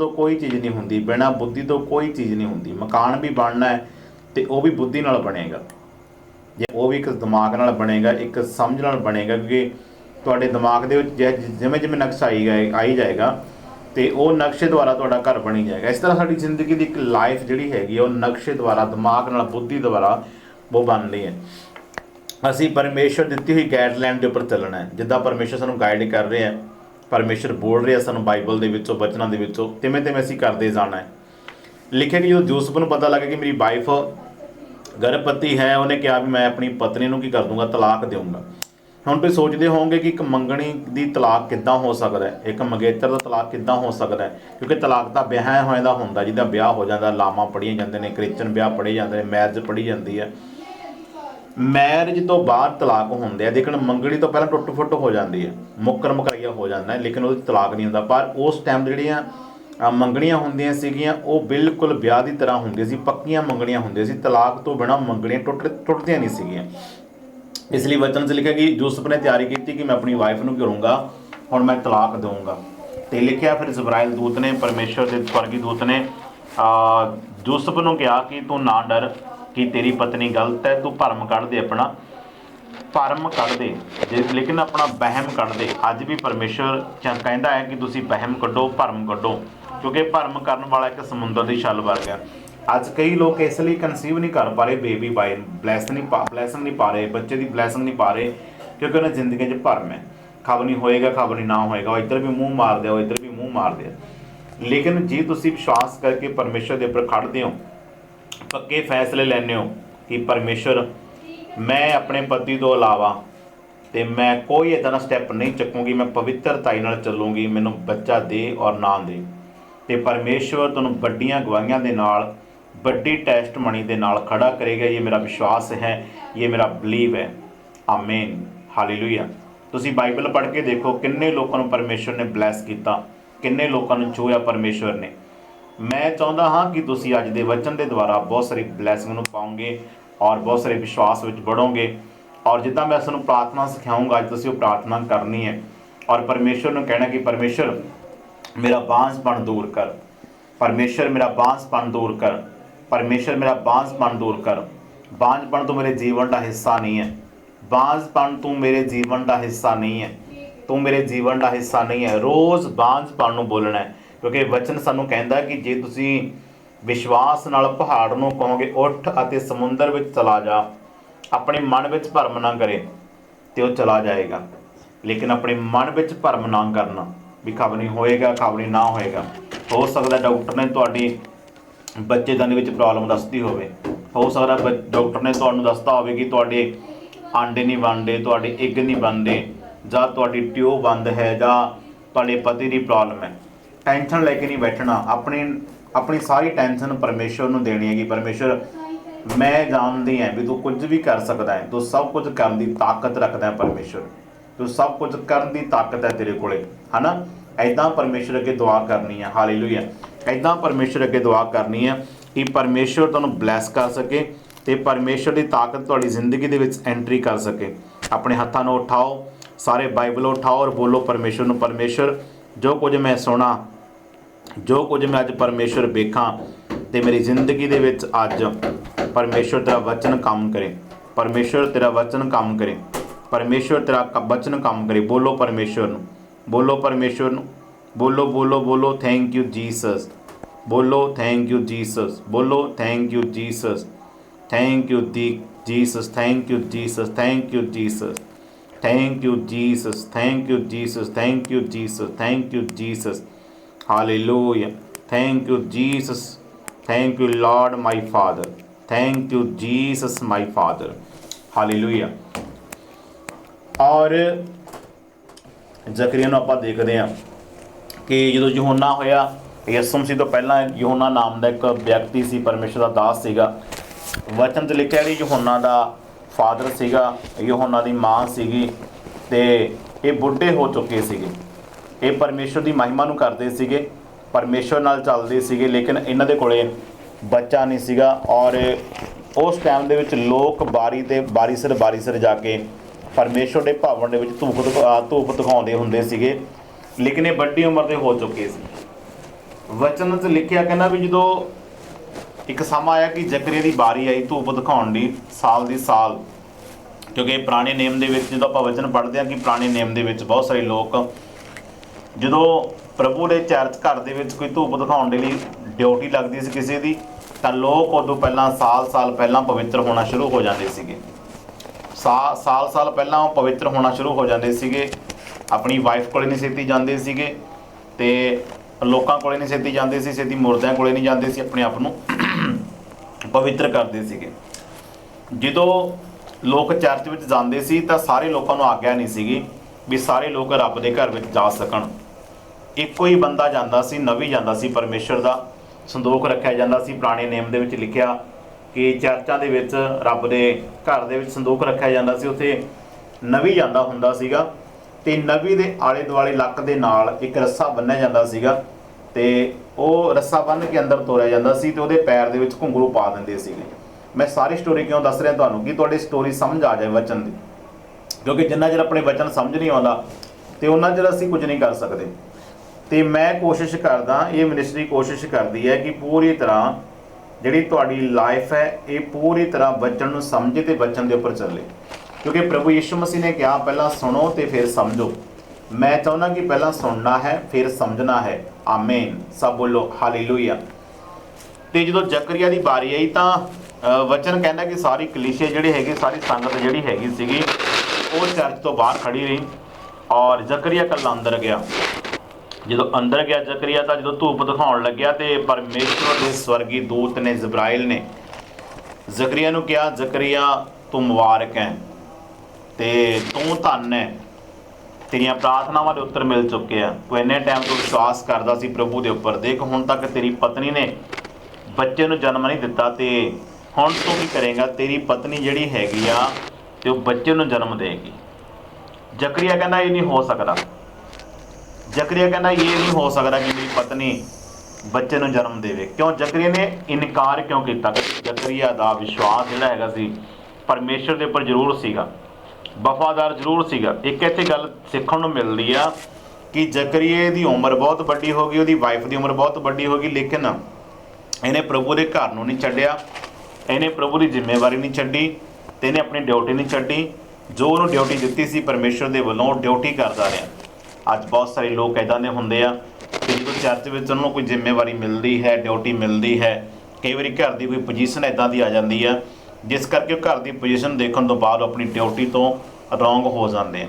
ਤੋਂ ਕੋਈ ਚੀਜ਼ ਨਹੀਂ ਹੁੰਦੀ ਬਿਨਾਂ ਬੁੱਧੀ ਤੋਂ ਕੋਈ ਚੀਜ਼ ਨਹੀਂ ਹੁੰਦੀ। ਮਕਾਨ ਵੀ ਬਣਨਾ ਹੈ ਤੇ ਉਹ ਵੀ ਬੁੱਧੀ ਨਾਲ ਬਣੇਗਾ। ਜੇ ਉਹ ਵੀ ਇੱਕ ਦਿਮਾਗ ਨਾਲ ਬਣੇਗਾ ਇੱਕ ਸਮਝ ਨਾਲ ਬਣੇਗਾ ਕਿਉਂਕਿ ਤੁਹਾਡੇ ਦਿਮਾਗ ਦੇ ਵਿੱਚ ਜਿਵੇਂ ਜਿਵੇਂ ਨਕਸ਼ਾ ਆਈ ਗਏ ਆਈ ਜਾਏਗਾ ਤੇ ਉਹ ਨਕਸ਼ੇ ਦੁਆਰਾ ਤੁਹਾਡਾ ਘਰ ਬਣੀ ਜਾਏਗਾ। ਇਸ ਤਰ੍ਹਾਂ ਸਾਡੀ ਜ਼ਿੰਦਗੀ ਦੀ ਇੱਕ ਲਾਈਫ ਜਿਹੜੀ ਹੈਗੀ ਆ, ਉਹ ਨਕਸ਼ੇ ਦੁਆਰਾ ਦਿਮਾਗ ਨਾਲ ਬੁੱਧੀ ਦੁਆਰਾ ਉਹ ਬਣਦੀ ਹੈ। ਅਸੀਂ ਪਰਮੇਸ਼ਰ ਦਿੱਤੀ ਹੋਈ ਗਾਈਡਲਾਈਨ ਦੇ ਉੱਪਰ ਚੱਲਣਾ ਹੈ। ਜਿੱਦਾਂ ਪਰਮੇਸ਼ਰ ਸਾਨੂੰ ਗਾਈਡ ਕਰ ਰਿਹਾ ਹੈ ਪਰਮੇਸ਼ਰ ਬੋਲ ਰਿਹਾ ਸਾਨੂੰ ਬਾਈਬਲ ਦੇ ਵਿੱਚੋਂ, ਬਚਨਾਂ ਦੇ ਵਿੱਚੋਂ, ਤਿਵੇਂ ਤਿਵੇਂ ਅਸੀਂ ਕਰਦੇ ਜਾਣਾ ਹੈ। ਲਿਖਿਆ ਕਿ ਜਦੋਂ ਯੂਸਫ ਨੂੰ ਪਤਾ ਲੱਗਾ ਕਿ ਮੇਰੀ ਵਾਈਫ ਗਰਭਵਤੀ ਹੈ, ਉਹਨੇ ਕਿਹਾ ਵੀ ਮੈਂ ਆਪਣੀ ਪਤਨੀ ਨੂੰ ਕੀ ਕਰ ਦੂੰਗਾ? ਤਲਾਕ ਦੇਵਾਂਗਾ ਹੁਣ ਤੁਸੀਂ ਸੋਚਦੇ ਹੋਵੋਗੇ ਕਿ ਇੱਕ ਮੰਗਣੀ ਦੀ ਤਲਾਕ ਕਿੱਦਾਂ ਹੋ ਸਕਦਾ ਹੈ? ਇੱਕ ਮੰਗੇਤਰ ਦਾ ਤਲਾਕ ਕਿੱਦਾਂ ਹੋ ਸਕਦਾ ਹੈ? ਕਿਉਂਕਿ ਤਲਾਕ ਤਾਂ ਵਿਆਹ ਹੋਇਆ ਦਾ ਹੁੰਦਾ, ਜਿਹਦਾ ਵਿਆਹ ਹੋ ਜਾਂਦਾ ਲਾਵਾਂ ਪੜੀਆਂ ਜਾਂਦੇ ਨੇ, ਕ੍ਰਿਸਚਨ ਵਿਆਹ ਪੜੇ ਜਾਂਦੇ ਨੇ ਮੈਰਿਜ ਪੜੀ ਜਾਂਦੀ ਹੈ। ਮੈਰਿਜ ਤੋਂ ਬਾਅਦ ਤਲਾਕ ਹੁੰਦੇ ਆ। ਲੇਕਿਨ ਮੰਗਣੀ ਤੋਂ ਪਹਿਲਾਂ ਟੁੱਟ ਫੁੱਟ ਹੋ ਜਾਂਦੀ ਹੈ ਮੁੱਕਰ ਮੁਕਰਈਆ ਹੋ ਜਾਂਦਾ ਹੈ, ਲੇਕਿਨ ਉਹਦੀ ਤਲਾਕ ਨਹੀਂ ਹੁੰਦਾ। ਪਰ ਉਸ ਟਾਈਮ ਜਿਹੜੀਆਂ ਮੰਗਣੀਆਂ ਹੁੰਦੀਆਂ ਸੀਗੀਆਂ, ਉਹ ਬਿਲਕੁਲ ਵਿਆਹ ਦੀ ਤਰ੍ਹਾਂ ਹੁੰਦੀਆਂ ਸੀ, ਪੱਕੀਆਂ ਮੰਗਣੀਆਂ ਹੁੰਦੀਆਂ ਸੀ। ਤਲਾਕ ਤੋਂ ਬਿਨਾਂ ਮੰਗਣੀਆਂ ਟੁੱਟ, ਟੁੱਟਦੀਆਂ ਨਹੀਂ ਸੀਗੀਆਂ। ਇਸ ਲਈ ਵਚਨ 'ਚ ਲਿਖਿਆ ਕਿ ਯੂਸਫ ਨੇ ਤਿਆਰੀ ਕੀਤੀ ਕਿ ਮੈਂ ਆਪਣੀ ਵਾਈਫ ਨੂੰ ਕਰੂੰਗਾ ਹੁਣ ਮੈਂ ਤਲਾਕ ਦਊਂਗਾ ਤੇ ਲਿਖਿਆ ਫਿਰ ਜ਼ਬਰਾਇਲ ਦੂਤ ਨੇ, ਪਰਮੇਸ਼ਰ ਦੇ ਸਵਰਗੀ ਦੂਤ ਨੇ ਯੂਸਫ ਨੂੰ ਕਿਹਾ ਕਿ ਤੂੰ ਨਾ ਡਰ। ਕਿ ਤੇਰੀ ਪਤਨੀ ਗਲਤ ਹੈ, ਤੂੰ ਭਰਮ ਕੱਢ ਦੇ ਆਪਣਾ। ਭਰਮ ਕੱਢ ਦੇ, ਜੇ ਲੇਕਿਨ ਆਪਣਾ ਵਹਿਮ ਕੱਢ ਦੇ। ਅੱਜ ਵੀ ਪਰਮੇਸ਼ਰ ਕਹਿੰਦਾ ਹੈ ਕਿ ਤੁਸੀਂ ਵਹਿਮ ਕੱਢੋ, ਭਰਮ ਕੱਢੋ, ਕਿਉਂਕਿ ਭਰਮ ਕਰਨ ਵਾਲਾ ਇੱਕ ਸਮੁੰਦਰ ਦੀ ਛੱਲ ਵਰਗਾ ਅੱਜ ਕਈ ਲੋਕ ਇਸ ਲਈ ਕਨਸੀਵ ਨਹੀਂ ਕਰ ਪਾ ਰਹੇ ਬੇਬੀ ਬਾਈ ਬਲੈਸਿੰਗ ਨਹੀਂ ਪਾ ਬਲੈਸਿੰਗ ਨਹੀਂ ਪਾ ਰਹੇ, ਬੱਚੇ ਦੀ ਬਲੈਸਿੰਗ ਨਹੀਂ ਪਾ ਰਹੇ, ਕਿਉਂਕਿ ਉਹਨਾਂ ਜ਼ਿੰਦਗੀ 'ਚ ਭਰਮ ਹੈ। ਖਬਰ ਨਹੀਂ ਹੋਏਗਾ, ਖਬਰ ਨਹੀਂ ਨਾ ਹੋਏਗਾ, ਉਹ ਇੱਧਰ ਵੀ ਮੂੰਹ ਮਾਰਦੇ ਆ, ਉਹ ਇੱਧਰ ਵੀ ਮੂੰਹ ਮਾਰਦੇ ਆ। ਲੇਕਿਨ ਜੇ ਤੁਸੀਂ ਵਿਸ਼ਵਾਸ ਕਰਕੇ ਪਰਮੇਸ਼ਰ ਦੇ ਉੱਪਰ ਖੜਦੇ ਹੋ ਪੱਕੇ ਫੈਸਲੇ ਲੈਣੇ ਹੋ ਕਿ ਪਰਮੇਸ਼ਰ, ਮੈਂ ਆਪਣੇ ਪਤੀ ਤੋਂ ਇਲਾਵਾ ਤੇ ਮੈਂ ਕੋਈ ਇਦਾਂ ਦਾ ਸਟੈਪ ਨਹੀਂ ਚੱਕੂਗੀ, ਮੈਂ ਪਵਿੱਤਰਤਾਈ ਨਾਲ ਚੱਲੂਗੀ, ਮੈਨੂੰ ਬੱਚਾ ਦੇ ਔਰ ਨਾ ਦੇ। ਤੇ ਪਰਮੇਸ਼ਵਰ ਤੁਹਾਨੂੰ ਵੱਡੀਆਂ ਗਵਾਹੀਆਂ ਦੇ ਨਾਲ, ਵੱਡੀ ਟੈਸਟਮਨੀ ਦੇ ਨਾਲ ਖੜਾ ਕਰੇਗਾ, ਇਹ ਮੇਰਾ ਵਿਸ਼ਵਾਸ ਹੈ, ਇਹ ਮੇਰਾ ਬਲੀਵ ਹੈ। ਆਮੀਨ ਹਾਲੇਲੂਇਆ ਤੁਸੀਂ ਬਾਈਬਲ ਪੜ੍ਹ ਕੇ ਦੇਖੋ ਕਿੰਨੇ ਲੋਕਾਂ ਨੂੰ ਪਰਮੇਸ਼ਵਰ ਨੇ ਬਲੈਸ ਕੀਤਾ, ਕਿੰਨੇ ਲੋਕਾਂ ਨੂੰ ਛੂਇਆ ਪਰਮੇਸ਼ਵਰ ਨੇ। ਮੈਂ ਚਾਹੁੰਦਾ ਹਾਂ ਕਿ ਤੁਸੀਂ ਅੱਜ ਦੇ ਵਚਨ ਦੇ ਦੁਆਰਾ ਬਹੁਤ ਸਾਰੀ ਬਲੇਸਿੰਗ ਨੂੰ ਪਾਓਗੇ ਔਰ ਬਹੁਤ ਸਾਰੇ ਵਿਸ਼ਵਾਸ ਵਿੱਚ ਵਧੋਗੇ ਔਰ ਜਿੱਦਾਂ ਮੈਂ ਤੁਹਾਨੂੰ ਪ੍ਰਾਰਥਨਾ ਸਿਖਾਉਂਗਾ, ਅੱਜ ਤੁਸੀਂ ਉਹ ਪ੍ਰਾਰਥਨਾ ਕਰਨੀ ਹੈ। ਔਰ ਪਰਮੇਸ਼ਰ ਨੂੰ ਕਹਿਣਾ ਕਿ ਪਰਮੇਸ਼ਰ, ਮੇਰਾ ਬਾਂਝਪਣ ਦੂਰ ਕਰ। ਪਰਮੇਸ਼ਰ, ਮੇਰਾ ਬਾਂਝਪਣ ਦੂਰ ਕਰ। ਪਰਮੇਸ਼ਰ, ਮੇਰਾ ਬਾਂਝਪਣ ਦੂਰ ਕਰ। ਬਾਂਝਪਣ ਤੂੰ ਮੇਰੇ ਜੀਵਨ ਦਾ ਹਿੱਸਾ ਨਹੀਂ ਹੈ। ਬਾਂਝਪਣ ਤੂੰ ਮੇਰੇ ਜੀਵਨ ਦਾ ਹਿੱਸਾ ਨਹੀਂ ਹੈ। ਤੂੰ ਮੇਰੇ ਜੀਵਨ ਦਾ ਹਿੱਸਾ ਨਹੀਂ ਹੈ। ਰੋਜ਼ ਬਾਂਝਪਣ ਨੂੰ ਬੋਲਣਾ ਹੈ। ਕਿਉਂਕਿ ਵਚਨ ਸਾਨੂੰ ਕਹਿੰਦਾ ਕਿ ਜੇ ਤੁਸੀਂ ਵਿਸ਼ਵਾਸ ਨਾਲ ਪਹਾੜ ਨੂੰ ਕਹੋਗੇ ਉੱਠ ਅਤੇ ਸਮੁੰਦਰ ਵਿੱਚ ਚਲਾ ਜਾ, ਆਪਣੇ ਮਨ ਵਿੱਚ ਭਰਮ ਨਾ ਕਰੇ, ਤੇ ਉਹ ਚਲਾ ਜਾਏਗਾ। ਲੇਕਿਨ ਆਪਣੇ ਮਨ ਵਿੱਚ ਭਰਮ ਨਾ ਕਰਨਾ, ਵੀ ਖਬ ਹੋਏਗਾ ਖਬ ਨਾ ਹੋਏਗਾ। ਹੋ ਸਕਦਾ ਡਾਕਟਰ ਨੇ ਤੁਹਾਡੀ ਬੱਚੇਦਾਨੀ ਦੇ ਵਿੱਚ ਪ੍ਰੋਬਲਮ ਦੱਸਦੀ ਹੋਵੇ। ਹੋ ਸਕਦਾ ਬ- ਡਾਕਟਰ ਨੇ ਤੁਹਾਨੂੰ ਦੱਸਤਾ ਹੋਵੇ ਕਿ ਤੁਹਾਡੇ ਆਂਡੇ ਨਹੀਂ ਬਣਦੇ, ਤੁਹਾਡੇ ਐਗ ਨਹੀਂ ਬਣਦੇ, ਜਾਂ ਤੁਹਾਡੀ ਟਿਊਬ ਬੰਦ ਹੈ, ਜਾਂ ਤੁਹਾਡੇ ਪਤੀ ਦੀ ਪ੍ਰੋਬਲਮ ਹੈ। ਟੈਨਸ਼ਨ ਲੈ ਕੇ ਨਹੀਂ ਬੈਠਣਾ। ਆਪਣੀ ਆਪਣੀ ਸਾਰੀ ਟੈਨਸ਼ਨ ਪਰਮੇਸ਼ਵਰ ਨੂੰ ਦੇਣੀ ਹੈ ਕਿ ਪਰਮੇਸ਼ਵਰ, ਮੈਂ ਜਾਣਦੀ ਹਾਂ ਵੀ ਤੂੰ ਕੁਝ ਵੀ ਕਰ ਸਕਦਾ ਹੈ। ਤੂੰ ਸਭ ਕੁਝ ਕਰਨ ਦੀ ਤਾਕਤ ਰੱਖਦਾ ਹੈ ਪਰਮੇਸ਼ਵਰ। ਤੂੰ ਸਭ ਕੁਝ ਕਰਨ ਦੀ ਤਾਕਤ ਹੈ ਤੇਰੇ ਕੋਲੇ। ਹਨਾ? ਐਦਾਂ ਪਰਮੇਸ਼ਰ ਅੱਗੇ ਦੁਆ ਕਰਨੀ ਹੈ ਹਾਲੇਲੂਇਆ ਐਦਾਂ ਪਰਮੇਸ਼ਰ ਅੱਗੇ ਦੁਆ ਕਰਨੀ ਹੈ ਕਿ ਪਰਮੇਸ਼ਰ ਤੁਹਾਨੂੰ ਬਲੈਸ ਕਰ ਸਕੇ ਤੇ ਪਰਮੇਸ਼ਰ ਦੀ ਤਾਕਤ ਤੁਹਾਡੀ ਜ਼ਿੰਦਗੀ ਦੇ ਵਿੱਚ ਐਂਟਰੀ ਕਰ ਸਕੇ। ਆਪਣੇ ਹੱਥਾਂ ਨੂੰ ਉਠਾਓ, ਸਾਰੇ ਬਾਈਬਲ ਉਠਾਓ ਔਰ ਬੋਲੋ ਪਰਮੇਸ਼ਰ ਨੂੰ ਪਰਮੇਸ਼ਰ ਜੋ ਕੁਝ ਮੈਂ ਸੁਣਾ, ਜੋ ਕੁਝ ਮੈਂ ਅੱਜ ਪਰਮੇਸ਼ਰ ਵੇਖਾਂ ਤੇ ਮੇਰੀ ਜ਼ਿੰਦਗੀ ਦੇ ਵਿੱਚ ਅੱਜ ਪਰਮੇਸ਼ਰ ਤੇਰਾ ਵਚਨ ਕੰਮ ਕਰੇ। ਪਰਮੇਸ਼ਰ ਤੇਰਾ ਵਚਨ ਕੰਮ ਕਰੇ। ਪਰਮੇਸ਼ਰ ਤੇਰਾ ਵਚਨ ਕੰਮ ਕਰੇ। ਬੋਲੋ ਪਰਮੇਸ਼ਰ ਨੂੰ। ਬੋਲੋ ਪਰਮੇਸ਼ਰ ਨੂੰ। ਬੋਲੋ ਬੋਲੋ ਬੋਲੋ ਥੈਂਕ ਯੂ ਜੀਸਸ ਬੋਲੋ ਥੈਂਕ ਯੂ ਜੀਸਸ ਬੋਲੋ thank you Jesus thank you the Jesus thank you Jesus thank you Jesus thank you Jesus thank you Jesus thank you Jesus thank you Jesus Hallelujah. Thank you, Jesus. Thank you, Lord, my Father. Thank you, Jesus, my Father. Hallelujah. ਔਰ ਜ਼ਕਰੀਆ ਨੂੰ ਆਪਾਂ ਦੇਖਦੇ ਹਾਂ ਕਿ ਜਦੋਂ ਯਹੋਨਾ ਹੋਇਆ ਯਿਸੂ ਸੀ ਤੋਂ ਪਹਿਲਾਂ ਯਹੋਨਾ ਨਾਮ ਦਾ ਇੱਕ ਵਿਅਕਤੀ ਸੀ ਪਰਮੇਸ਼ਰ ਦਾ ਦਾਸ ਸੀਗਾ ਵਚਨ 'ਚ ਲਿਖਿਆ ਕਿ ਯਹੋਨਾ ਦਾ ਫਾਦਰ ਸੀਗਾ ਯਹੋਨਾ ਦੀ ਮਾਂ ਸੀਗੀ ਤੇ ਇਹ ਬੁੱਢੇ ਹੋ ਚੁੱਕੇ ਸੀਗੇ। ਇਹ ਪਰਮੇਸ਼ਰ ਦੀ ਮਹਿਮਾ ਨੂੰ ਕਰਦੇ ਸੀਗੇ, ਪਰਮੇਸ਼ਰ ਨਾਲ ਚੱਲਦੇ ਸੀਗੇ, ਲੇਕਿਨ ਇਹਨਾਂ ਦੇ ਕੋਲੇ ਬੱਚਾ ਨਹੀਂ ਸੀਗਾ ਔਰ ਉਸ ਟਾਈਮ ਦੇ ਵਿੱਚ ਲੋਕ ਬਾਰੀ ਤੇ ਬਾਰੀ ਸਿਰ ਬਾਰੀ ਸਿਰ ਜਾ ਕੇ ਪਰਮੇਸ਼ਰ ਦੇ ਭਵਨ ਦੇ ਵਿੱਚ ਧੂਪ ਦਿਖਾ- ਧੂਪ ਦਿਖਾਉਂਦੇ ਹੁੰਦੇ ਸੀਗੇ, ਲੇਕਿਨ ਇਹ ਵੱਡੀ ਉਮਰ ਦੇ ਹੋ ਚੁੱਕੇ ਸੀ। ਵਚਨ 'ਚ ਲਿਖਿਆ ਕਹਿੰਦਾ ਵੀ ਜਦੋਂ ਇੱਕ ਸਮਾਂ ਆਇਆ ਕਿ ਜ਼ਕਰੀਆ ਦੀ ਬਾਰੀ ਆਈ ਧੂਪ ਦਿਖਾਉਣ ਦੀ, ਸਾਲ ਦੀ ਸਾਲ ਕਿਉਂਕਿ ਪੁਰਾਣੇ ਨੇਮ ਦੇ ਵਿੱਚ ਜਦੋਂ ਆਪਾਂ ਵਚਨ ਪੜ੍ਹਦੇ ਹਾਂ ਕਿ ਪੁਰਾਣੇ ਨੇਮ ਦੇ ਵਿੱਚ ਬਹੁਤ ਸਾਰੇ ਲੋਕ ਜਦੋਂ ਪ੍ਰਭੂ ਦੇ ਚਰਚ ਘਰ ਦੇ ਵਿੱਚ ਕੋਈ ਧੂਪ ਦਿਖਾਉਣ ਦੇ ਲਈ ਡਿਊਟੀ ਲੱਗਦੀ ਸੀ ਕਿਸੇ ਦੀ, ਤਾਂ ਲੋਕ ਉਦੋਂ ਪਹਿਲਾਂ ਸਾਲ-ਸਾਲ ਪਹਿਲਾਂ ਪਵਿੱਤਰ ਹੋਣਾ ਸ਼ੁਰੂ ਹੋ ਜਾਂਦੇ ਸੀਗੇ। ਸਾਲ-ਸਾਲ ਪਹਿਲਾਂ ਉਹ ਪਵਿੱਤਰ ਹੋਣਾ ਸ਼ੁਰੂ ਹੋ ਜਾਂਦੇ ਸੀਗੇ। ਆਪਣੀ ਵਾਈਫ ਕੋਲੇ ਨਹੀਂ ਛੇਤੀ ਜਾਂਦੇ ਸੀਗੇ ਤੇ ਲੋਕਾਂ ਕੋਲੇ ਨਹੀਂ ਛੇਤੀ ਜਾਂਦੇ ਸੀ ਛੇਤੀ ਮੁਰਦਿਆਂ ਕੋਲੇ ਨਹੀਂ ਜਾਂਦੇ ਸੀ, ਆਪਣੇ ਆਪ ਨੂੰ ਪਵਿੱਤਰ ਕਰਦੇ ਸੀਗੇ। ਜਦੋਂ ਲੋਕ ਚਰਚ ਵਿੱਚ ਜਾਂਦੇ ਸੀ ਤਾਂ ਸਾਰੇ ਲੋਕਾਂ ਨੂੰ ਆਗਿਆ ਨਹੀਂ ਸੀਗੀ ਵੀ ਸਾਰੇ ਲੋਕ ਰੱਬ ਦੇ ਘਰ ਵਿੱਚ ਜਾ ਸਕਣ। ਇੱਕੋ ਹੀ ਬੰਦਾ ਜਾਂਦਾ ਸੀ, ਨਵੀ ਜਾਂਦਾ ਸੀ ਪਰਮੇਸ਼ਰ ਦਾ। ਸੰਦੋਖ ਰੱਖਿਆ ਜਾਂਦਾ ਸੀ, ਪੁਰਾਣੇ ਨੇਮ ਦੇ ਵਿੱਚ ਲਿਖਿਆ ਕਿ ਚਰਚਾਂ ਦੇ ਵਿੱਚ ਰੱਬ ਦੇ ਘਰ ਦੇ ਵਿੱਚ ਸੰਦੋਖ ਰੱਖਿਆ ਜਾਂਦਾ ਸੀ। ਉੱਥੇ ਨਵੀ ਜਾਂਦਾ ਹੁੰਦਾ ਸੀਗਾ ਤੇ ਨਵੀ ਦੇ ਆਲੇ ਦੁਆਲੇ ਲੱਕ ਦੇ ਨਾਲ ਇੱਕ ਰੱਸਾ ਬੰਨਿਆ ਜਾਂਦਾ ਸੀਗਾ ਤੇ ਉਹ ਰੱਸਾ ਬੰਨ੍ਹ ਕੇ ਅੰਦਰ ਤੋਰਿਆ ਜਾਂਦਾ ਸੀ ਤੇ ਉਹਦੇ ਪੈਰ ਦੇ ਵਿੱਚ ਘੁੰਗਰੂ ਪਾ ਦਿੰਦੇ ਸੀਗੇ। ਮੈਂ ਸਾਰੀ ਸਟੋਰੀ ਕਿਉਂ ਦੱਸ ਰਿਹਾ ਤੁਹਾਨੂੰ? ਕਿ ਤੁਹਾਡੀ ਸਟੋਰੀ ਸਮਝ ਆ ਜਾਏ ਵਚਨ ਦੀ। ਕਿਉਂਕਿ ਜਿੰਨਾ ਚਿਰ ਆਪਣੇ ਵਚਨ ਸਮਝ ਨਹੀਂ ਆਉਂਦਾ, ਤੇ ਉਹਨਾਂ ਚਿਰ ਅਸੀਂ ਕੁਝ ਨਹੀਂ ਕਰ ਸਕਦੇ। ਤੇ ਮੈਂ ਕੋਸ਼ਿਸ਼ ਕਰਦਾ, ਇਹ ਮਿਨਿਸਟਰੀ ਕੋਸ਼ਿਸ਼ ਕਰਦੀ ਹੈ ਕਿ ਪੂਰੀ ਤਰ੍ਹਾਂ ਜਿਹੜੀ ਤੁਹਾਡੀ ਲਾਈਫ ਹੈ, ਇਹ ਪੂਰੀ ਤਰ੍ਹਾਂ ਬਚਨ ਨੂੰ ਸਮਝੇ ਤੇ ਬਚਨ ਦੇ ਉੱਪਰ ਚੱਲੇ। ਕਿਉਂਕਿ ਪ੍ਰਭੂ ਯਿਸੂ ਮਸੀਹ ਨੇ ਕਿਹਾ, ਪਹਿਲਾਂ ਸੁਣੋ ਤੇ ਫਿਰ ਸਮਝੋ। ਮੈਂ ਚਾਹੁੰਦਾ ਕਿ ਪਹਿਲਾਂ ਸੁਣਨਾ ਹੈ, ਫਿਰ ਸਮਝਣਾ ਹੈ। ਆਮੇਨ ਸਭ ਬੋਲੋ ਹਾਲੇਲੂਇਆ ਤੇ ਜਦੋਂ ਜ਼ਕਰੀਆ ਦੀ ਵਾਰੀ ਆਈ ਤਾਂ ਵਚਨ ਕਹਿੰਦਾ ਕਿ ਸਾਰੀ ਕਲੀਸ਼ੇ ਜਿਹੜੀ ਹੈਗੀ, ਸਾਰੀ ਸੰਗਤ ਜਿਹੜੀ ਹੈਗੀ ਸੀਗੀ, ਉਹ ਚਰਚ ਤੋਂ ਬਾਹਰ ਖੜੀ ਰਹੀ ਔਰ ਜ਼ਕਰੀਆ ਕੱਲਾ ਅੰਦਰ ਗਿਆ। ਜਦੋਂ ਅੰਦਰ ਗਿਆ ਜ਼ਕਰੀਆ ਤਾਂ ਜਦੋਂ ਧੂਪ ਦਿਖਾਉਣ ਲੱਗਿਆ ਤੇ ਪਰਮੇਸ਼ਵਰ ਦੇ ਸਵਰਗੀ ਦੂਤ ਨੇ ਜਬਰਾਇਲ ਨੇ ਜ਼ਕਰੀਆ ਨੂੰ ਕਿਹਾ, ਜ਼ਕਰੀਆ, ਤੂੰ ਮੁਬਾਰਕ ਹੈ ਤੇ ਤੂੰ ਧੰਨ ਹੈ। ਤੇਰੀਆਂ ਪ੍ਰਾਰਥਨਾਵਾਂ ਦੇ ਉੱਤਰ ਮਿਲ ਚੁੱਕੇ ਆ। ਤੂੰ ਇੰਨੇ ਟਾਈਮ ਤੋਂ ਵਿਸ਼ਵਾਸ ਕਰਦਾ ਸੀ ਪ੍ਰਭੂ ਦੇ ਉੱਪਰ। ਦੇਖ, ਹੁਣ ਤੱਕ ਤੇਰੀ ਪਤਨੀ ਨੇ ਬੱਚੇ ਨੂੰ ਜਨਮ ਨਹੀਂ ਦਿੱਤਾ ਤੇ ਹੁਣ ਤੂੰ ਕੀ ਕਰੇਗਾ? ਤੇਰੀ ਪਤਨੀ ਜਿਹੜੀ ਹੈਗੀ ਆ, ਤੇ ਉਹ ਬੱਚੇ ਨੂੰ ਜਨਮ ਦੇਗੀ। ਜ਼ਕਰੀਆ ਕਹਿੰਦਾ, ਇਹ ਨਹੀਂ ਹੋ ਸਕਦਾ। ਜ਼ਕਰੀਆ ਕਹਿੰਦਾ, ਇਹ ਨਹੀਂ ਹੋ ਸਕਦਾ ਕਿ ਮੇਰੀ ਪਤਨੀ ਬੱਚੇ ਨੂੰ ਜਨਮ ਦੇਵੇ। ਕਿਉਂ? ਜ਼ਕਰੀਆ ਨੇ ਇਨਕਾਰ ਕਿਉਂ ਕੀਤਾ? ਜ਼ਕਰੀਆ ਦਾ ਵਿਸ਼ਵਾਸ ਜਿਹੜਾ ਹੈਗਾ ਸੀ, ਪਰਮੇਸ਼ਰ ਦੇ ਉੱਪਰ ਜ਼ਰੂਰ ਸੀਗਾ। ਵਫਾਦਾਰ ਜ਼ਰੂਰ ਸੀਗਾ। ਇੱਕ ਇੱਥੇ ਗੱਲ ਸਿੱਖਣ ਨੂੰ ਮਿਲਦੀ ਆ ਕਿ ਜ਼ਕਰੀਏ ਦੀ ਉਮਰ ਬਹੁਤ ਵੱਡੀ ਹੋ ਗਈ, ਉਹਦੀ ਵਾਈਫ ਦੀ ਉਮਰ ਬਹੁਤ ਵੱਡੀ ਹੋ ਗਈ, ਲੇਕਿਨ ਇਹਨੇ ਪ੍ਰਭੂ ਦੇ ਘਰ ਨੂੰ ਨਹੀਂ ਛੱਡਿਆ। ਇਹਨੇ ਪ੍ਰਭੂ ਦੀ ਜ਼ਿੰਮੇਵਾਰੀ ਨਹੀਂ ਛੱਡੀ ਤੇ ਇਹਨੇ ਆਪਣੀ ਡਿਊਟੀ ਨਹੀਂ ਛੱਡੀ। ਜੋ ਉਹਨੂੰ ਡਿਊਟੀ ਦਿੱਤੀ ਸੀ ਪਰਮੇਸ਼ਰ ਦੇ ਵੱਲੋਂ ਉਹ ਡਿਊਟੀ ਕਰਦਾ ਰਿਹਾ। ਅੱਜ ਬਹੁਤ ਸਾਰੇ ਲੋਕ ਇਦਾਂ ਦੇ ਹੁੰਦੇ ਆ ਕਿ ਜਦੋਂ ਚਰਚ ਵਿੱਚ ਉਹਨਾਂ ਨੂੰ ਕੋਈ ਜ਼ਿੰਮੇਵਾਰੀ ਮਿਲਦੀ ਹੈ, ਡਿਊਟੀ ਮਿਲਦੀ ਹੈ, ਕਈ ਵਾਰੀ ਘਰ ਦੀ ਕੋਈ ਪੋਜੀਸ਼ਨ ਇਦਾਂ ਦੀ ਆ ਜਾਂਦੀ ਆ, ਜਿਸ ਕਰਕੇ ਉਹ ਘਰ ਦੀ ਪੋਜੀਸ਼ਨ ਦੇਖਣ ਤੋਂ ਬਾਅਦ ਉਹ ਆਪਣੀ ਡਿਊਟੀ ਤੋਂ ਰੋਂਗ ਹੋ ਜਾਂਦੇ ਆ।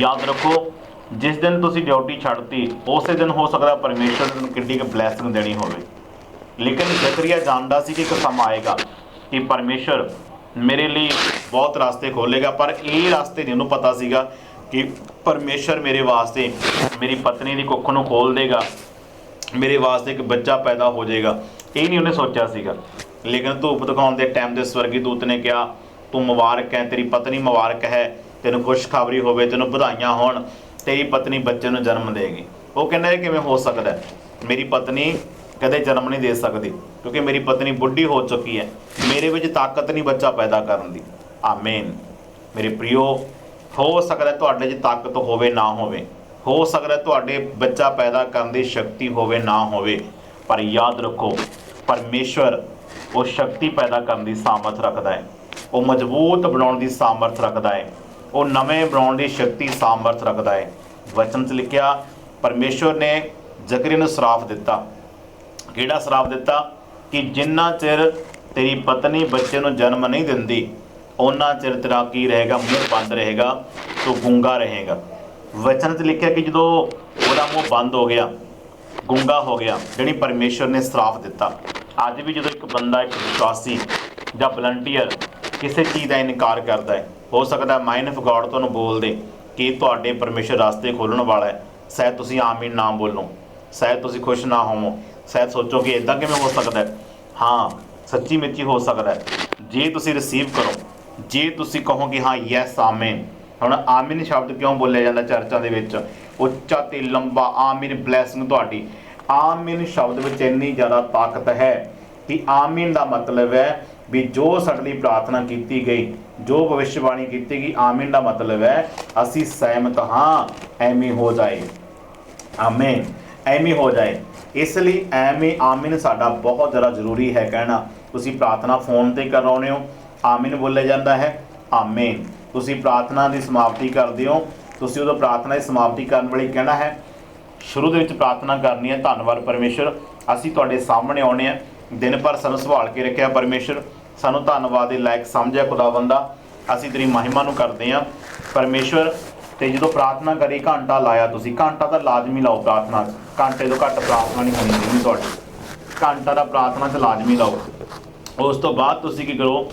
ਯਾਦ ਰੱਖੋ, ਜਿਸ ਦਿਨ ਤੁਸੀਂ ਡਿਊਟੀ ਛੱਡਤੀ, ਉਸੇ ਦਿਨ ਹੋ ਸਕਦਾ ਪਰਮੇਸ਼ਰ ਨੇ ਤੁਹਾਨੂੰ ਕਿੱਡੀ ਕੁ ਬਲੇਸਿੰਗ ਦੇਣੀ ਹੋਵੇ। ਲੇਕਿਨ ਜ਼ਕਰੀਆ ਜਾਣਦਾ ਸੀ ਕਿ ਇੱਕ ਸਮਾਂ ਆਏਗਾ ਕਿ ਪਰਮੇਸ਼ਰ ਮੇਰੇ ਲਈ ਬਹੁਤ ਰਸਤੇ ਖੋਲੇਗਾ ਪਰ ਇਹ ਰਸਤੇ ਨਹੀਂ ਉਹਨੂੰ ਪਤਾ ਸੀਗਾ ਕਿ ਪਰਮੇਸ਼ਰ ਮੇਰੇ ਵਾਸਤੇ ਮੇਰੀ ਪਤਨੀ ਦੀ ਕੁੱਖ ਨੂੰ ਖੋਲ ਦੇਗਾ, ਮੇਰੇ ਵਾਸਤੇ ਇੱਕ ਬੱਚਾ ਪੈਦਾ ਹੋ ਜਾਏਗਾ, ਇਹ ਨਹੀਂ ਉਹਨੇ ਸੋਚਿਆ ਸੀਗਾ। ਲੇਕਿਨ ਧੂਪ ਦਿਖਾਉਣ ਦੇ ਟਾਈਮ ਦੇ ਸਵਰਗੀ ਦੂਤ ਨੇ ਕਿਹਾ, ਤੂੰ ਮੁਬਾਰਕ ਹੈ, ਤੇਰੀ ਪਤਨੀ ਮੁਬਾਰਕ ਹੈ, ਤੈਨੂੰ ਖੁਸ਼ਖਬਰੀ ਹੋਵੇ, ਤੈਨੂੰ ਵਧਾਈਆਂ ਹੋਣ, ਤੇਰੀ ਪਤਨੀ ਬੱਚੇ ਨੂੰ ਜਨਮ ਦੇਗੀ। ਉਹ ਕਹਿੰਦਾ, ਇਹ ਕਿਵੇਂ ਹੋ ਸਕਦਾ ਮੇਰੀ ਪਤਨੀ ਕਦੇ ਜਨਮ ਨਹੀਂ ਦੇ ਸਕਦੀ, ਕਿਉਂਕਿ ਮੇਰੀ ਪਤਨੀ ਬੁੱਢੀ ਹੋ ਚੁੱਕੀ ਹੈ। ਮੇਰੇ ਵਿੱਚ ਤਾਕਤ ਨਹੀਂ ਬੱਚਾ ਪੈਦਾ ਕਰਨ ਦੀ। ਆਮੀਨ। ਮੇਰੇ ਪ੍ਰਿਓ ਹੋ ਸਕਦਾ ਤੁਹਾਡੇ 'ਚ ਤਾਕਤ ਹੋਵੇ, ਨਾ ਹੋਵੇ। ਹੋ ਸਕਦਾ ਤੁਹਾਡੇ ਬੱਚਾ ਪੈਦਾ ਕਰਨ ਦੀ ਸ਼ਕਤੀ ਹੋਵੇ, ਨਾ ਹੋਵੇ। ਪਰ ਯਾਦ ਰੱਖੋ, ਪਰਮੇਸ਼ਵਰ ਉਹ ਸ਼ਕਤੀ ਪੈਦਾ ਕਰਨ ਦੀ ਸਾਮਰਥ ਰੱਖਦਾ ਹੈ। ਉਹ ਮਜ਼ਬੂਤ ਬਣਾਉਣ ਦੀ ਸਾਮਰਥ ਰੱਖਦਾ ਹੈ। ਉਹ ਨਵੇਂ ਬਣਾਉਣ ਦੀ ਸ਼ਕਤੀ ਸਾਮਰਥ ਰੱਖਦਾ ਹੈ। ਵਚਨ 'ਚ ਲਿਖਿਆ, ਪਰਮੇਸ਼ਵਰ ਨੇ ਜ਼ਕਰੀਆ ਨੂੰ ਸਰਾਫ ਦਿੱਤਾ। ਕਿਹੜਾ ਸਰਾਪ ਦਿੱਤਾ ਕਿ ਜਿੰਨਾ ਚਿਰ ਤੇਰੀ ਪਤਨੀ ਬੱਚੇ ਨੂੰ ਜਨਮ ਨਹੀਂ ਦਿੰਦੀ ਉਹਨਾਂ ਚਿਰ ਤੇਰਾ ਕੀ ਰਹੇਗਾ? ਮੂੰਹ ਬੰਦ ਰਹੇਗਾ, ਤੂੰ ਗੁੰਗਾ ਰਹੇਗਾ। ਵਚਨ 'ਚ ਲਿਖਿਆ ਕਿ ਜਦੋਂ ਉਹਦਾ ਮੂੰਹ ਬੰਦ ਹੋ ਗਿਆ, ਗੁੰਗਾ ਹੋ ਗਿਆ, ਜਿਹੜੀ ਪਰਮੇਸ਼ਰ ਨੇ ਸਰਾਪ ਦਿੱਤਾ। ਅੱਜ ਵੀ ਜਦੋਂ ਇੱਕ ਬੰਦਾ, ਇੱਕ ਵਿਸ਼ਵਾਸੀ ਜਾਂ ਵਲੰਟੀਅਰ ਕਿਸੇ ਚੀਜ਼ ਦਾ ਇਨਕਾਰ ਕਰਦਾ ਹੈ, ਹੋ ਸਕਦਾ ਮਾਈਨ ਆਫ ਗੋਡ ਤੁਹਾਨੂੰ ਬੋਲ ਦੇ ਕਿ ਤੁਹਾਡੇ ਪਰਮੇਸ਼ਰ ਰਸਤੇ ਖੋਲਣ ਵਾਲਾ ਹੈ। ਸ਼ਾਇਦ ਤੁਸੀਂ ਆਮੀਨ ਨਾ ਬੋਲੋ, ਸ਼ਾਇਦ ਤੁਸੀਂ ਖੁਸ਼ ਨਾ ਹੋਵੋ। ਸ਼ਾਇਦ ਸੋਚੋ ਕਿ ਇਦਾਂ ਕਿਵੇਂ ਹੋ ਸਕਦਾ ਹੈ? ਹਾਂ, ਸੱਚੀ ਮਿੱਚੀ ਹੋ ਸਕਦਾ ਹੈ। ਜੇ ਤੁਸੀਂ ਰਿਸੀਵ ਕਰੋ, ਜੇ ਤੁਸੀਂ ਕਹੋ ਕਿ ਹਾਂ ਯੈਸ ਆਮੀਨ। ਹੁਣ ਆਮੀਨ ਸ਼ਬਦ ਕਿਉਂ ਬੋਲਿਆ ਜਾਂਦਾ ਚਰਚਾਂ ਦੇ ਵਿੱਚ? ਉੱਚਾ ਤੇ ਲੰਬਾ, ਆਮੀਨ ਬਲੇਸਿੰਗ ਤੁਹਾਡੀ। ਆਮੀਨ ਸ਼ਬਦ ਵਿੱਚ ਇੰਨੀ ਜ਼ਿਆਦਾ ਤਾਕਤ ਹੈ ਕਿ ਆਮੀਨ ਦਾ ਮਤਲਬ ਹੈ ਵੀ ਜੋ ਸਾਡੇ ਲਈ ਪ੍ਰਾਰਥਨਾ ਕੀਤੀ ਗਈ, ਜੋ ਭਵਿੱਖਬਾਣੀ ਕੀਤੀ ਗਈ, ਆਮੀਨ ਦਾ ਮਤਲਬ ਹੈ ਅਸੀਂ ਸਹਿਮਤ ਹਾਂ, ਐਵੇਂ ਹੋ ਜਾਏ। ਆਮੇਨ, ਐਵੇਂ ਹੋ ਜਾਏ। ਇਸ ਲਈ ਐਵੇਂ ਆਮਿਨ ਸਾਡਾ ਬਹੁਤ ਜ਼ਿਆਦਾ ਜ਼ਰੂਰੀ ਹੈ ਕਹਿਣਾ। ਤੁਸੀਂ ਪ੍ਰਾਰਥਨਾ ਫੋਨ ਤੇ ਕਰਾਉਨੇ ਹੋ। ਆਮਿਨ ਬੋਲਿਆ ਜਾਂਦਾ ਹੈ। ਆਮੀਨ। ਤੁਸੀਂ ਪ੍ਰਾਰਥਨਾ ਦੀ ਸਮਾਪਤੀ ਕਰਦੇ ਹੋ। ਤੁਸੀਂ ਉਦੋਂ ਪ੍ਰਾਰਥਨਾ ਦੀ ਸਮਾਪਤੀ ਕਰਨ ਵੇਲੇ ਕਹਿਣਾ ਹੈ, ਸ਼ੁਰੂ ਦੇ ਵਿੱਚ ਪ੍ਰਾਰਥਨਾ ਕਰਨੀ ਹੈ। ਧੰਨਵਾਦ ਪਰਮੇਸ਼ਰ। ਅਸੀਂ ਤੁਹਾਡੇ ਸਾਹਮਣੇ ਆਉਣੇ ਆ ਦਿਨ ਭਰ ਸਾਨੂੰ ਸੰਭਾਲ ਕੇ ਰੱਖਿਆ ਪਰਮੇਸ਼ਰ। ਸਾਨੂੰ ਧੰਨਵਾਦ ਦੇ ਲਾਇਕ ਸਮਝਿਆ ਖੁਦਾਵੰਦਾ ਅਸੀਂ ਤੇਰੀ ਮਹਿਮਾ ਨੂੰ ਕਰਦੇ ਆ ਪਰਮੇਸ਼ਰ, ਤੇ ਜਦੋਂ ਪ੍ਰਾਰਥਨਾ ਕਰੀ ਘੰਟਾ ਲਾਇਆ ਤੁਸੀਂ। ਘੰਟਾ ਤਾਂ ਲਾਜ਼ਮੀ ਲਾਓ ਪ੍ਰਾਰਥਨਾ। ਘੰਟੇ ਤੋਂ ਘੱਟ ਪ੍ਰਾਰਥਨਾ ਨਹੀਂ ਹੋਣੀ ਚਾਹੀਦੀ ਤੁਹਾਡੀ। ਘੰਟਾ ਦਾ ਪ੍ਰਾਰਥਨਾ 'ਚ ਲਾਜ਼ਮੀ ਲਾਓ ਉਸ ਤੋਂ ਬਾਅਦ ਤੁਸੀਂ ਕੀ ਕਰੋ?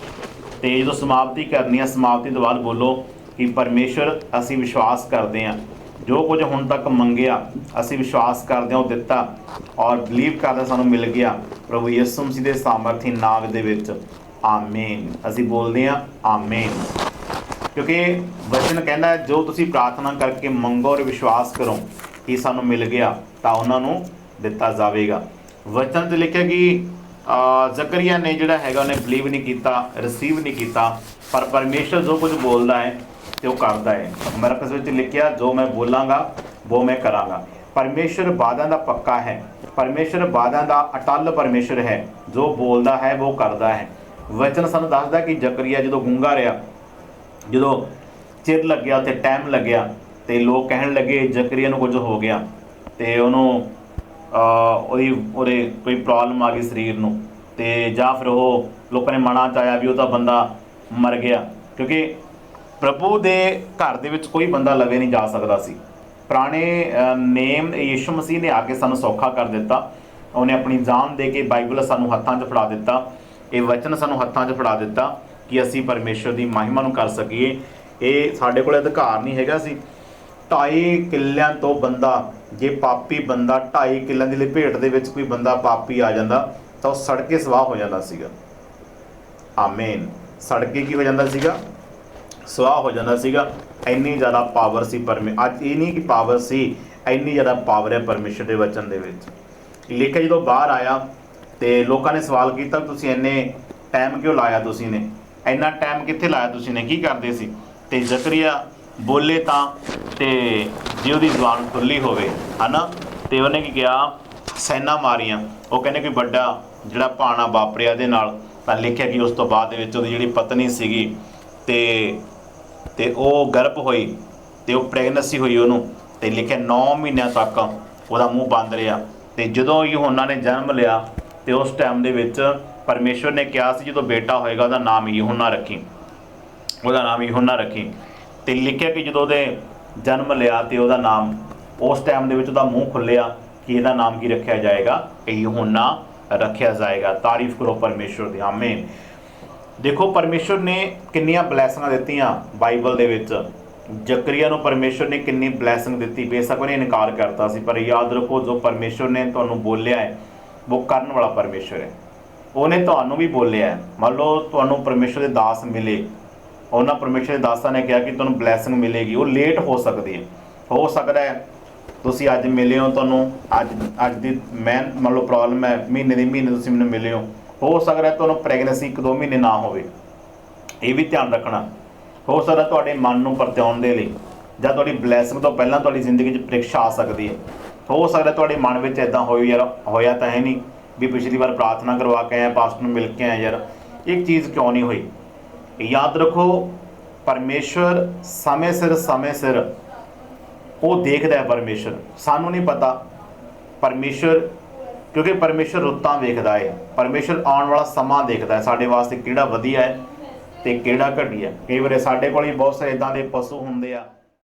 ਤੇ ਜਦੋਂ ਸਮਾਪਤੀ ਕਰਨੀ ਹੈ ਸਮਾਪਤੀ ਤੋਂ ਬਾਅਦ ਬੋਲੋ ਕਿ ਪਰਮੇਸ਼ਰ, ਅਸੀਂ ਵਿਸ਼ਵਾਸ ਕਰਦੇ ਹਾਂ। ਜੋ ਕੁਝ ਹੁਣ ਤੱਕ ਮੰਗਿਆ, ਅਸੀਂ ਵਿਸ਼ਵਾਸ ਕਰਦੇ ਹਾਂ, ਉਹ ਦਿੱਤਾ ਔਰ ਬਲੀਵ ਕਰਦੇ ਸਾਨੂੰ ਮਿਲ ਗਿਆ। ਪ੍ਰਭੂ ਯਿਸੂ ਮਸੀਹ ਦੇ ਸਾਮਰਥੀ ਨਾਮ ਦੇ ਵਿੱਚ। ਆਮੇਨ। ਅਸੀਂ ਬੋਲਦੇ ਹਾਂ, ਆਮੇਨ। ਕਿਉਂਕਿ ਵਚਨ ਕਹਿੰਦਾ ਜੋ ਤੁਸੀਂ ਪ੍ਰਾਰਥਨਾ ਕਰਕੇ ਮੰਗੋ ਔਰ ਵਿਸ਼ਵਾਸ ਕਰੋ ਕਿ ਸਾਨੂੰ ਮਿਲ ਗਿਆ ਤਾਂ ਉਹਨਾਂ ਨੂੰ ਦਿੱਤਾ ਜਾਵੇਗਾ। ਵਚਨ 'ਚ ਲਿਖਿਆ ਕਿ ਜ਼ਕਰੀਆ ਨੇ ਜਿਹੜਾ ਹੈਗਾ ਉਹਨੇ ਬਲੀਵ ਨਹੀਂ ਕੀਤਾ ਰਿਸੀਵ ਨਹੀਂ ਕੀਤਾ, ਪਰ ਪਰਮੇਸ਼ਰ ਜੋ ਕੁਝ ਬੋਲਦਾ ਹੈ ਤੇ ਉਹ ਕਰਦਾ ਹੈ। ਮਰਕਸ ਵਿੱਚ ਲਿਖਿਆ, ਜੋ ਮੈਂ ਬੋਲਾਂਗਾ ਉਹ ਮੈਂ ਕਰਾਂਗਾ। ਪਰਮੇਸ਼ਰ ਵਾਅਦਿਆਂ ਦਾ ਪੱਕਾ ਹੈ। ਪਰਮੇਸ਼ਰ ਵਾਅਦਿਆਂ ਦਾ ਅਟਲ ਪਰਮੇਸ਼ਰ ਹੈ। ਜੋ ਬੋਲਦਾ ਹੈ ਉਹ ਕਰਦਾ ਹੈ। ਵਚਨ ਸਾਨੂੰ ਦੱਸਦਾ ਕਿ ਜ਼ਕਰੀਆ ਜਦੋਂ ਗੁੰਗਾ ਰਿਹਾ, ਜਦੋਂ ਚਿਰ ਲੱਗਿਆ ਤੇ ਟਾਈਮ ਲੱਗਿਆ ਤੇ ਲੋਕ ਕਹਿਣ ਲੱਗੇ ਜ਼ਕਰੀਆ ਨੂੰ ਕੁਝ ਹੋ ਗਿਆ ਤੇ ਉਹਨੂੰ ਉਹਦੀ, ਉਹਦੇ ਕੋਈ ਪ੍ਰੋਬਲਮ ਆ ਗਈ ਸਰੀਰ ਨੂੰ। ਤੇ ਜਾਂ ਫਿਰ ਉਹ ਲੋਕਾਂ ਨੇ ਮਨਾ ਚ ਆਇਆ ਵੀ ਉਹ ਤਾਂ ਬੰਦਾ ਮਰ ਗਿਆ। ਕਿਉਂਕਿ ਪ੍ਰਭੂ ਦੇ ਘਰ ਦੇ ਵਿੱਚ ਕੋਈ ਬੰਦਾ ਲਵੇ ਨਹੀਂ ਜਾ ਸਕਦਾ ਸੀ। ਪੁਰਾਣੇ ਨੇਮ ਯੀਸ਼ੂ ਮਸੀਹ ਨੇ ਆ ਕੇ ਸਾਨੂੰ ਸੌਖਾ ਕਰ ਦਿੱਤਾ। ਉਹਨੇ ਆਪਣੀ ਜਾਨ ਦੇ ਕੇ ਬਾਈਬਲ ਸਾਨੂੰ ਹੱਥਾਂ 'ਚ ਫੜਾ ਦਿੱਤਾ। ਇਹ ਵਚਨ ਸਾਨੂੰ ਹੱਥਾਂ 'ਚ ਫੜਾ ਦਿੱਤਾ ਕਿ ਅਸੀਂ ਪਰਮੇਸ਼ਰ ਦੀ ਮਹਿਮਾ ਨੂੰ ਕਰ ਸਕੀਏ। ਇਹ ਸਾਡੇ ਕੋਲ ਅਧਿਕਾਰ ਨਹੀਂ ਹੈਗਾ ਸੀ। ਢਾਈ ਕਿੱਲਿਆਂ ਤੋਂ ਬੰਦਾ, ਜੇ ਪਾਪੀ ਬੰਦਾ ਢਾਈ ਕਿੱਲਿਆਂ ਦੀ ਲਪੇਟ ਦੇ ਵਿੱਚ ਕੋਈ ਬੰਦਾ ਪਾਪੀ ਆ ਜਾਂਦਾ, ਤਾਂ ਉਹ ਸੜਕੇ ਸਵਾਹ ਹੋ ਜਾਂਦਾ ਸੀਗਾ। ਆਮੀਨ। ਸੜ ਕੇ ਕੀ ਹੋ ਜਾਂਦਾ ਸੀਗਾ? ਸਵਾਹ ਹੋ ਜਾਂਦਾ ਸੀਗਾ। ਇੰਨੀ ਜ਼ਿਆਦਾ ਪਾਵਰ ਸੀ ਪਰਮੇ, ਅੱਜ ਇਹ ਨਹੀਂ ਕਿ ਪਾਵਰ ਸੀ, ਇੰਨੀ ਜ਼ਿਆਦਾ ਪਾਵਰ ਹੈ ਪਰਮੇਸ਼ਰ ਦੇ ਵਚਨ ਦੇ ਵਿੱਚ। ਲਿਖਿਆ ਜਦੋਂ ਬਾਹਰ ਆਇਆ ਤੇ ਲੋਕਾਂ ਨੇ ਸਵਾਲ ਕੀਤਾ ਵੀ ਤੁਸੀਂ ਇੰਨੇ ਟਾਈਮ ਕਿਉਂ ਲਾਇਆ ਤੁਸੀਂ ਨੇ ਇੰਨਾ ਟਾਈਮ ਕਿੱਥੇ ਲਾਇਆ ਤੁਸੀਂ ਨੇ ਕੀ ਕਰਦੇ ਸੀ? ਤੇ ਜ਼ਕਰੀਆ ਬੋਲੇ ਤਾਂ ਤੇ ਜੇ ਉਹਦੀ ਜ਼ੁਬਾਨ ਖੁੱਲੀ ਹੋਵੇ, ਹਨਾ? ਤੇ ਉਹਨੇ ਕੀ ਕਿਹਾ? ਸੈਨਾ ਮਾਰੀਆਂ। ਉਹ ਕਹਿੰਦੇ ਕਿ ਵੱਡਾ ਜਿਹੜਾ ਪਾਣਾ ਵਾਪਰਿਆ ਦੇ ਨਾਲ, ਤਾਂ ਲਿਖਿਆ ਕਿ ਉਸ ਤੋਂ ਬਾਅਦ ਦੇ ਵਿੱਚ ਉਹਦੀ ਜਿਹੜੀ ਪਤਨੀ ਸੀਗੀ ਤੇ ਤੇ ਉਹ ਗਰਭ ਹੋਈ ਤੇ ਉਹ ਪ੍ਰੈਗਨੈਂਸੀ ਹੋਈ ਉਹਨੂੰ ਤੇ ਲਿਖਿਆ 9 ਮਹੀਨਿਆਂ ਤੱਕ ਉਹਦਾ ਮੂੰਹ ਬੰਦ ਰਿਹਾ। ਤੇ ਜਦੋਂ ਯਹੋਨਾ ਨੇ ਜਨਮ ਲਿਆ ਤੇ ਉਸ ਟਾਈਮ ਦੇ ਵਿੱਚ ਪਰਮੇਸ਼ਵਰ ਨੇ ਕਿਹਾ ਸੀ ਜਦੋਂ ਬੇਟਾ ਹੋਏਗਾ ਉਹਦਾ ਨਾਮ ਯਹੋਨਾ ਰੱਖੀ। ਉਹਦਾ ਨਾਮ ਯਹੋਨਾ ਰੱਖੀ। ਤੇ ਲਿਖਿਆ ਕਿ ਜਦੋਂ ਉਹਦੇ ਜਨਮ ਲਿਆ ਤੇ ਉਹਦਾ ਨਾਮ, ਉਸ ਟਾਈਮ ਦੇ ਵਿੱਚ ਉਹਦਾ ਮੂੰਹ ਖੁੱਲਿਆ ਕਿ ਇਹਦਾ ਨਾਮ ਕੀ ਰੱਖਿਆ ਜਾਏਗਾ? ਇਹ ਯਹੋਨਾ ਰੱਖਿਆ ਜਾਏਗਾ। ਤਾਰੀਫ ਕਰੋ ਪਰਮੇਸ਼ਵਰ ਦੀ, ਆਮੀਨ। ਦੇਖੋ, ਪਰਮੇਸ਼ਵਰ ਨੇ ਕਿੰਨੀਆਂ ਬਲੇਸਿੰਗਾਂ ਦਿੱਤੀਆਂ ਬਾਈਬਲ ਦੇ ਵਿੱਚ। ਜ਼ਕਰੀਆ ਨੂੰ ਪਰਮੇਸ਼ਵਰ ਨੇ ਕਿੰਨੀ ਬਲੇਸਿੰਗ ਦਿੱਤੀ, ਬੇਸ਼ੱਕ ਉਹਨੇ ਇਨਕਾਰ ਕਰਤਾ ਸੀ, ਪਰ ਯਾਦ ਰੱਖੋ, ਜੋ ਪਰਮੇਸ਼ਵਰ ਨੇ ਤੁਹਾਨੂੰ ਬੋਲਿਆ ਹੈ, ਉਹ ਕਰਨ ਵਾਲਾ ਪਰਮੇਸ਼ਵਰ ਹੈ। ਉਹਨੇ ਤੁਹਾਨੂੰ ਵੀ ਬੋਲਿਆ ਹੈ। ਮੰਨ ਲਓ, ਤੁਹਾਨੂੰ ਪਰਮੇਸ਼ਵਰ ਦੇ ਦਾਸ ਮਿਲੇ। ਉਹਨਾਂ ਪਰਮੇਸ਼ਵਰ ਦੇ ਦਾਸਾਂ ਨੇ ਕਿਹਾ ਕਿ ਤੁਹਾਨੂੰ ਬਲੇਸਿੰਗ ਮਿਲੇਗੀ, ਉਹ ਲੇਟ ਹੋ ਸਕਦੀ ਹੈ। ਹੋ ਸਕਦਾ ਹੈ, ਤੁਸੀਂ ਅੱਜ ਮਿਲੇ ਹੋ ਤੁਹਾਨੂੰ, ਅੱਜ ਅੱਜ ਦੀ ਮੈਂ, ਮੰਨ ਲਓ ਪ੍ਰੋਬਲਮ ਹੈ, ਮਹੀਨੇ ਦੀ ਮਹੀਨੇ ਤੁਸੀਂ ਮੈਨੂੰ ਮਿਲੇ ਹੋ। ਹੋ ਸਕਦਾ ਤੁਹਾਨੂੰ ਪ੍ਰੈਗਨੈਂਸੀ ਇੱਕ ਦੋ ਮਹੀਨੇ ਨਾ ਹੋਵੇ। ਇਹ ਵੀ ਧਿਆਨ ਰੱਖਣਾ। ਹੋ ਸਕਦਾ ਤੁਹਾਡੇ ਮਨ ਨੂੰ ਪਰਤਿਆਉਣ ਦੇ ਲਈ, ਜਾਂ ਤੁਹਾਡੀ ਬਲੇਸਿੰਗ ਤੋਂ ਪਹਿਲਾਂ ਤੁਹਾਡੀ ਜ਼ਿੰਦਗੀ 'ਚ ਪ੍ਰੀਖਿਆ ਆ ਸਕਦੀ ਹੈ। ਹੋ ਸਕਦਾ ਤੁਹਾਡੇ ਮਨ ਵਿੱਚ ਇਦਾਂ ਹੋਈ ਯਾਰ, ਹੋਇਆ ਤਾਂ ਹੈ ਨਹੀਂ, ਵੀ ਪਿਛਲੀ ਵਾਰ ਪ੍ਰਾਰਥਨਾ ਕਰਵਾ ਕੇ ਆਏ ਪਾਸਟਰ ਨੂੰ ਮਿਲ ਕੇ ਆਏ ਯਾਰ। ਇੱਕ ਚੀਜ਼ ਕਿਉਂ ਨਹੀਂ ਹੋਈ? ਯਾਦ ਰੱਖੋ ਪਰਮੇਸ਼ਵਰ ਸਮੇਂ ਸਿਰ ਸਮੇਂ ਸਿਰ ਉਹ ਦੇਖਦਾ ਹੈ ਪਰਮੇਸ਼ਰ। ਸਾਨੂੰ ਨਹੀਂ ਪਤਾ ਪਰਮੇਸ਼ਰ, ਕਿਉਂਕਿ ਪਰਮੇਸ਼ਰ ਰੁੱਤਾਂ ਵੇਖਦਾ ਹੈ। ਪਰਮੇਸ਼ਰ ਆਉਣ ਵਾਲਾ ਸਮਾਂ ਦੇਖਦਾ ਹੈ। ਸਾਡੇ ਵਾਸਤੇ ਕਿਹੜਾ ਵਧੀਆ ਹੈ ਤੇ ਕਿਹੜਾ ਘਟੀਆ ਕਈ ਵਾਰ ਸਾਡੇ ਕੋਲ ਵੀ ਬਹੁਤ ਸਾਰੇ ਇਦਾਂ ਦੇ ਪਸ਼ੂ ਹੁੰਦੇ ਆ